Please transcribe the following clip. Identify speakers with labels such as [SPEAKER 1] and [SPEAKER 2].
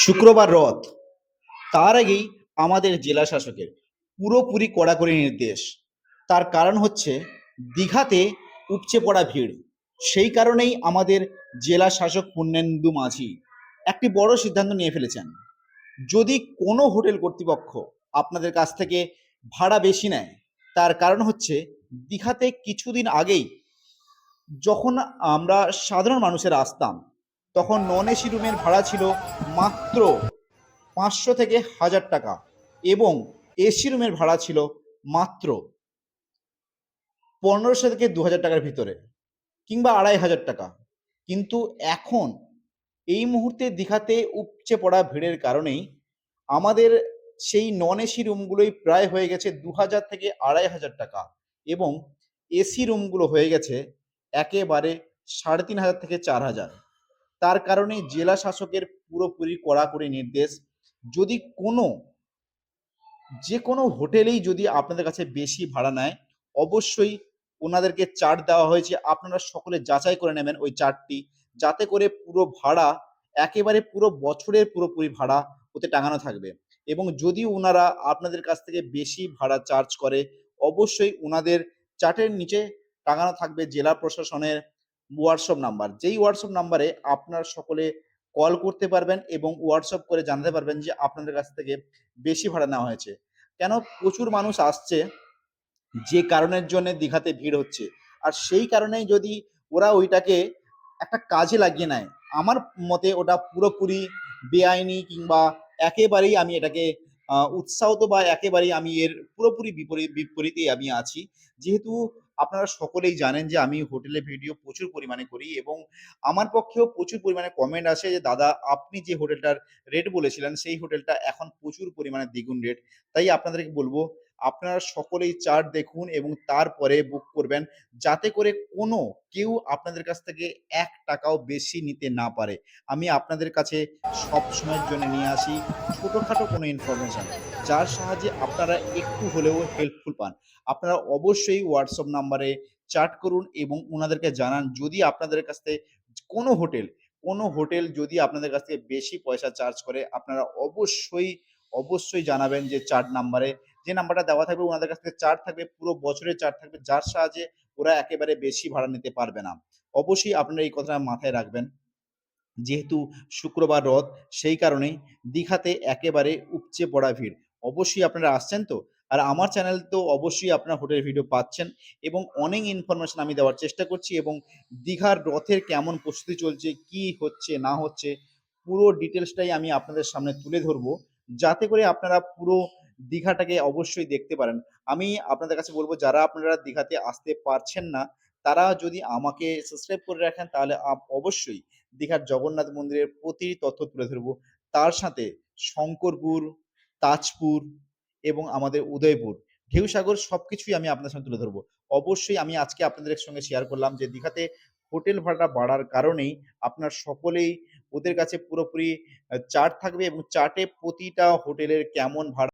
[SPEAKER 1] শুক্রবার রথ। তার আগেই আমাদের জেলা শাসকের পুরোপুরি কড়াকড়ি নির্দেশ। তার কারণ হচ্ছে, দীঘাতে উপচে পড়া ভিড়। সেই কারণেই আমাদের জেলা শাসক পূর্ণেন্দু মাঝি একটি বড় সিদ্ধান্ত নিয়ে ফেলেছেন। যদি কোনো হোটেল কর্তৃপক্ষ আপনাদের কাছ থেকে ভাড়া বেশি নেয়, তার কারণ হচ্ছে, দীঘাতে কিছুদিন আগেই যখন আমরা সাধারণ মানুষের আসতাম তখন নন এসি রুমের ভাড়া ছিল মাত্র পাঁচশো থেকে হাজার টাকা এবং এসি রুমের ভাড়া ছিল মাত্র পনেরোশো থেকে দু হাজার টাকার ভিতরে কিংবা আড়াই হাজার টাকা। কিন্তু এখন এই মুহূর্তে দীঘাতে উপচে পড়া ভিড়ের কারণেই আমাদের সেই নন এসি রুমগুলোই প্রায় হয়ে গেছে দু হাজার থেকে আড়াই হাজার টাকা এবং এসি রুমগুলো হয়ে গেছে একেবারে সাড়ে তিন হাজার থেকে চার হাজার। তার কারণে জেলা শাসকের পুরোপুরি কড়াকড়ি নির্দেশ। যদি কোনো, যে কোনো হোটেলেই যদি আপনাদের কাছে বেশি ভাড়া নেয়, অবশ্যই ওনাদেরকে চার্ট দেওয়া হয়েছে। আপনারা সকলে যাচাই করে নেবেন ওই চার্টটি। যাতে করে পুরো ভাড়া, একেবারে পুরো বছরের পুরোপুরি ভাড়া ওতে টাঙানো থাকবে। এবং যদি ওনারা আপনাদের কাছ থেকে বেশি ভাড়া চার্জ করে, অবশ্যই ওনাদের চার্টের নিচে টাঙানো থাকবে জেলা প্রশাসনের হোয়াটসঅ্যাপ নাম্বার যেই হোয়াটসঅ্যাপ নাম্বারে আপনারা সকলে কল করতে পারবেন এবং হোয়াটসঅ্যাপ করে জানাতে পারবেন যে আপনাদের কাছ থেকে বেশি ভাড়া নেওয়া হয়েছে। কেন? প্রচুর মানুষ আসছে যে কারণের জন্য দীঘাতে ভিড় হচ্ছে। আর সেই কারণেই যদি ওরা ওইটাকে একটা কাজে লাগিয়ে নেয়, আমার মতে ওটা পুরোপুরি বেআইনি কিংবা একেবারেই আমি এটাকে উৎসাহিত বা একেবারেই আমি এর পুরোপুরি বিপরীত, বিপরীতে আমি আছি। যেহেতু আপনারা সকলেই জানেন যে আমি হোটেলে ভিডিও প্রচুর পরিমাণে করি এবং আমার পক্ষেও প্রচুর পরিমাণে কমেন্ট আসে যে, দাদা, আপনি যে হোটেলটার রেট বলেছিলেন, সেই হোটেলটা এখন প্রচুর পরিমাণে দ্বিগুণ রেট তাই আপনাদেরকে বলব আপনারা সকলেই চার্ট দেখুন এবং তারপরে বুক করবেন। যাতে করে কোনো কেউ আপনাদের কাছ থেকে এক টাকাও বেশি নিতে না পারে। আমি আপনাদের কাছে সব সময়ের জন্য নিয়ে আসি। ছোটোখাটো কোনো ইনফরমেশন যার সাহায্যে আপনারা একটু হলেও হেল্পফুল পান। আপনারা অবশ্যই হোয়াটসঅ্যাপ নাম্বারে চার্ট করুন এবং ওনাদেরকে জানান, যদি আপনাদের কাছ থেকে কোনো হোটেল কোনো হোটেল যদি আপনাদের কাছ থেকে বেশি পয়সা চার্জ করে, আপনারা অবশ্যই অবশ্যই জানাবেন যে চার্ট নাম্বারে যে নাম্বারটা দেওয়া থাকবে ওনাদের কাছ থেকে চার্ট থাকবে, পুরো বছরের চার্ট থাকবে, যার সাহায্যে ওরা একেবারে বেশি ভাড়া নিতে পারবে না। অবশ্যই আপনারা এই কথাটা মাথায় রাখবেন। যেহেতু শুক্রবার রথ, সেই কারণেই দীঘাতে একেবারে উপচে পড়া ভিড়। অবশ্যই আপনারা আসছেন তো? আর আমার চ্যানেল তো অবশ্যই আপনার হোটেল ভিডিও পাচ্ছেন এবং অনেক ইনফরমেশন আমি দেওয়ার চেষ্টা করছি এবং দীঘার রথের কেমন প্রস্তুতি চলছে, কি হচ্ছে, না হচ্ছে, পুরো ডিটেলসটাই আমি আপনাদের সামনে তুলে ধরবো। যাতে করে আপনারা পুরো দীঘাটাকে অবশ্যই দেখতে পারেন। আমি আপনাদের কাছে বলব, যারা আপনারা দীঘাতে আসতে পারছেন না, তারা যদি আমাকে সাবস্ক্রাইব করে রাখেন, তাহলে অবশ্যই দীঘার জগন্নাথ মন্দিরের প্রতিটি তথ্য তুলে ধরবো। তার সাথে শঙ্করপুর, তাজপুর এবং আমাদের উদয়পুর, ঢেউসাগর সবকিছুই আমি আপনাদের সঙ্গে তুলে ধরবো। অবশ্যই আমি আজকে আপনাদের সঙ্গে শেয়ার করলাম যে দীঘাতে হোটেল ভাড়া বাড়ার কারণেই আপনার সকলেই ওদের কাছে পুরোপুরি চার্ট থাকবে এবং চার্টে প্রতিটা হোটেলের কেমন ভাড়া